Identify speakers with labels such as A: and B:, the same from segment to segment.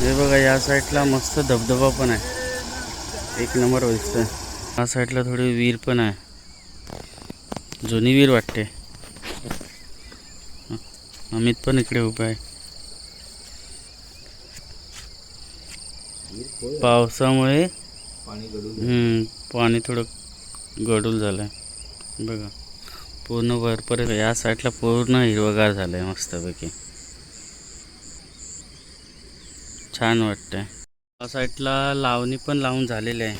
A: हे बघा या साईडला मस्त धबधबा पण आहे. एक नंबर दिसतोय या साईडला थोडी विहीर पण आहे. जुनी विहीर वाटते. अमित पण इकडे उभा आहे. पावसामुळे हम्म, पाणी थोडं गडूल झालं आहे बघा पूर्ण वरपर्यंत या साईडला पूर्ण हिरवगार झालं आहे मस्तपैकी. छान वाटतंय. या साईडला लावणी पण लावून झालेली आहे.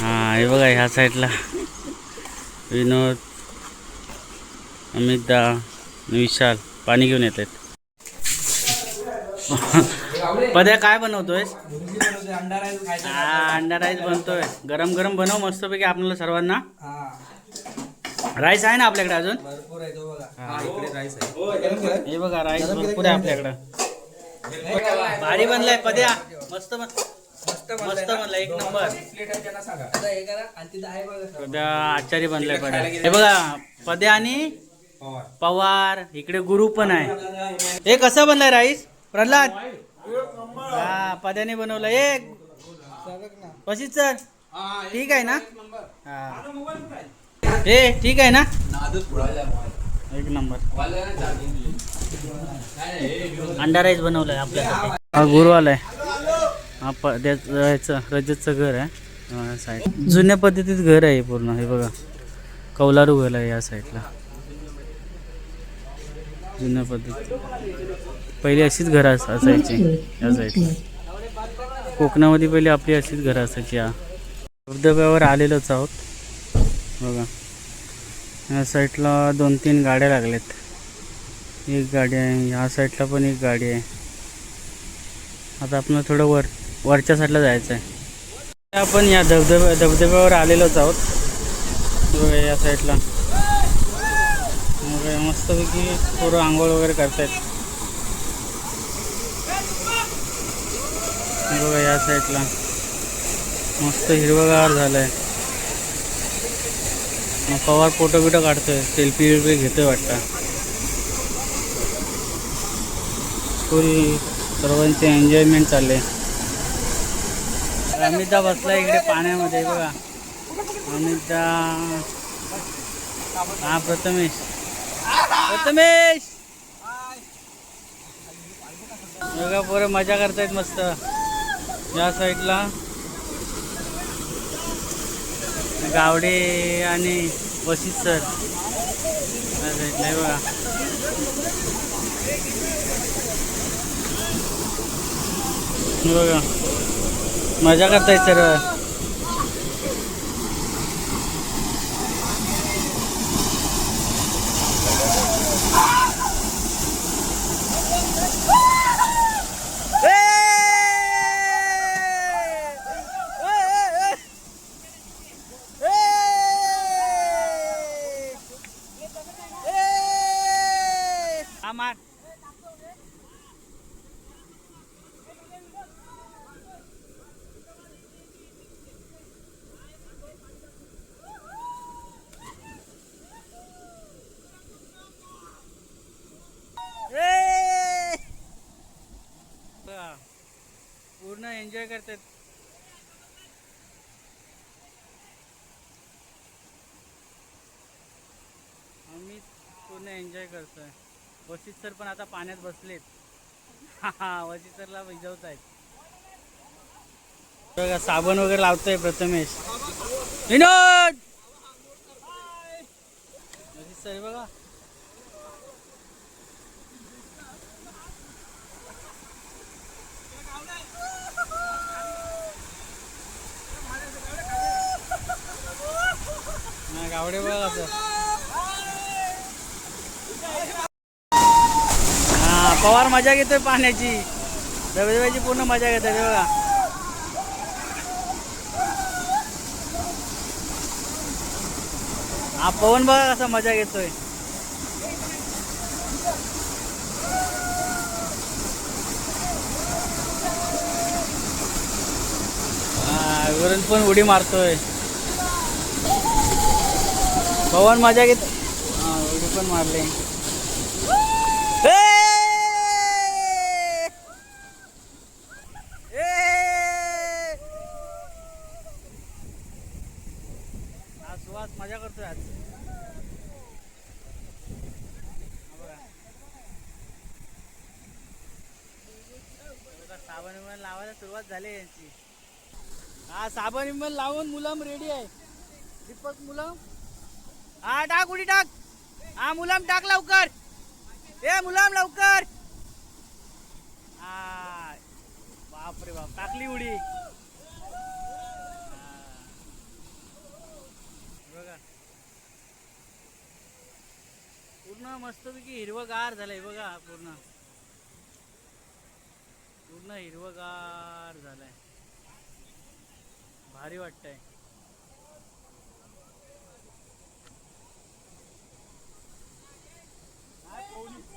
A: हां हे बघा ह्या साईडला विनोद अमितदा विशाल पाणी घेऊन येत आहेत. पद्या काय बनवतोय अंडा राईस बनतोय. गरम गरम बनव मस्तपैकी आपल्याला सर्वांना. राईस आहे ना आपल्याकडे अजून?
B: भरपूर आहे तो बघा.
A: हा.
B: इकडे राईस आहे.
A: हे बघा राईस भरपूर आहे आपल्याकडं. भारी बनलाय पद्या मस्त बन
B: मस्त
A: मस्त बनलाय एक नंबर.
B: प्लेट आहे त्यांना सांगा. आता हे करा आणि तिथं आहे बघा. सर.
A: पद्या आचारी बनलाय पद्या हे बघा पद्या आणि
B: पवार.
A: पवार. इकडे गुरु पण आहे. हे कसं बनलाय राईस? प्रल्हाद. हा पद्याने बनवलं. एक. कशीच सर ठीक आहे ना? हा. ए ठीक आहे ना? एक नंबर. अंडा राईस बनवलाय आपल्यासाठी. हा गुरु आलाय हा पद्याचं रजतचं घर आहे. साईड जुन्या पद्धतीत घर आहे पूर्ण. हे बघा. कौलारू घर आहे या साईडला जुन्या पद्धती पहिली अशीच घरं अस- असायची. या साईडला कोकणामध्ये पहिली आपली अशीच घरं असायची या. धबधब्यावर आलेलोच आहोत. बघा. या साईडला दोन तीन गाड्या लागल्यात. एक गाडी आहे ह्या साईडला पण एक गाडी आहे. आता आपण थोडं वर वरच्या साईडला जायचं आहे आपण या धबधब्या धबधब्यावर आलेलोच आहोत. बघा या साईडला. मग मस्तपैकी थोडं आंघोळ वगैरे करतायत. बघा या साईडला. मस्त हिरवगार झालंय. मग पवार फोटो बिटो काढतोय सेल्फी विल्फी घेतोय वाटतं. फुल सर्वांचे एन्जॉयमेंट चालले अमितदा बसला इकडे पाण्यामध्ये बघा. अमितदा. हा प्रथमेश. प्रथमेश! बघा पोरं मजा करतायत मस्त. या साईडला गावडे आणि वशित सर. या साईडला हे बघा. बघा. मजा करताय सर्व मार बघा, पूर्ण एन्जॉय करतात. आम्ही पूर्ण एन्जॉय करतोय. वशित सर पण आता पाण्यात बसलेत. हा वशित सरला भिजवत आहेत बघा साबण वगैरे लावतोय प्रथमेश. विनोद! वशित सर हे बघा. हा, बघा हा पवार मजा घेतोय पाण्याची. धबधब्याची पूर्ण मजा घेतोय बघा. हा पवन बघा कसा मजा घेतोय. हा वरून पण उडी मारतोय. पवन मजा घेत पण मारले ए! ए! आज सुहास मजा करतोय आज साबण बिबण लावायला सुरुवात झाली यांची हा साबण लावून मुलाम रेडी आहे दीपक मुलाम हा टाक उडी टाक. हा मुलाम टाक लवकर. ए मुलाम लवकर. हा. बाप रे बाप टाकली उडी. हा. बघा. पूर्ण मस्तपैकी हिरवगार झालंय बघा पूर्ण. पूर्ण हिरवगार झालंय. भारी वाटतंय. Tony.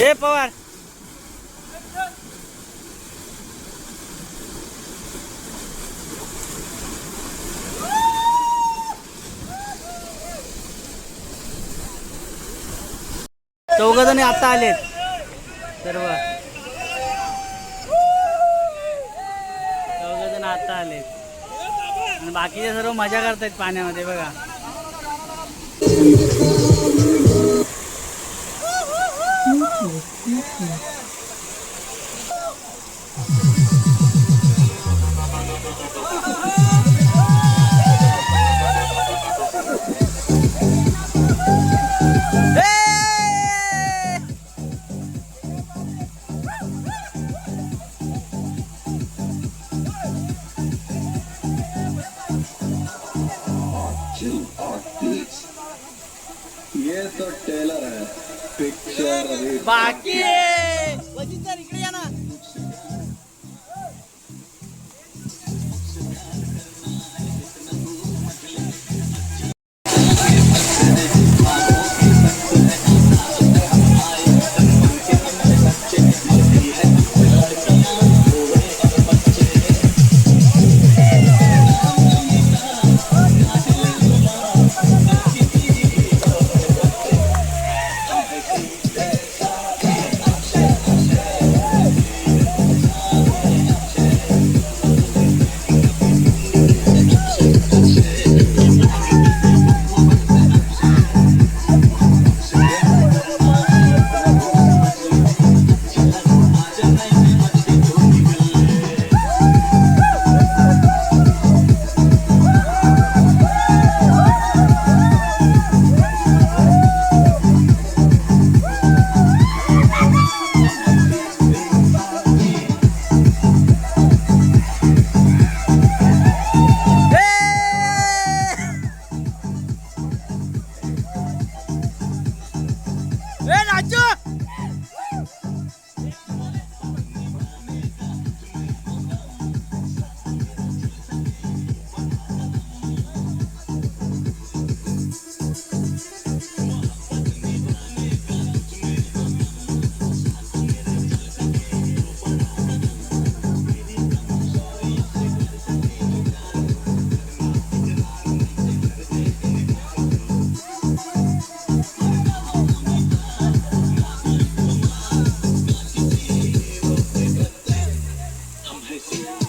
A: ए पवार. चौघ जणी आता आलेत. सर्व चौघ जण आता आलेत. आणि बाकीचे सर्व मजा करतायत पाण्यामध्ये बघा.
C: ये तो टेलर है। पिक्चर
A: बाकी वजीर Yeah.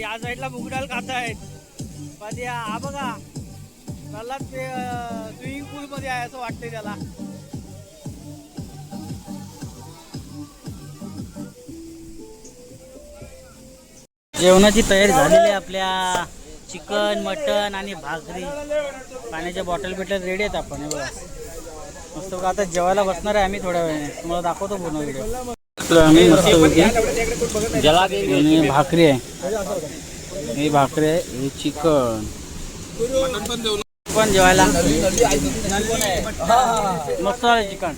A: या साईडला मुगडाल खात आहेत. पण या हा बघा. त्याला ते स्विमिंग पूल मध्ये आहे असं वाटतंय त्याला. जेवणाची तयारी झालेली आहे आपल्या. चिकन मटन आणि भाकरी. पाण्याच्या बॉटल बिटल रेडी आहेत आपण बघा. मस्त आता जेवायला बसणार आहे आम्ही थोड्या वेळाने. तुम्हाला दाखवतो पूर्ण व्हिडिओ आम्ही मस्त आणि भाकरी आहे ही भाकरी आहे हे चिकन पण जेवायला मस्त आहे चिकन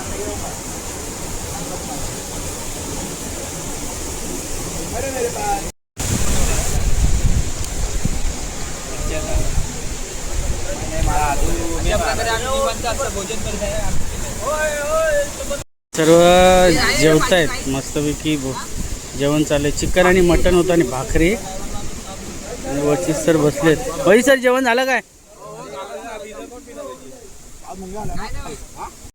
B: अशा प्रकारे
A: सर्व जेवतायत मस्तपैकी भो- जेवण चाललंय. चिकन आणि मटन होतं आणि भाकरी. आणि वरती सर बसलेत. होई सर जेवण झालं काय?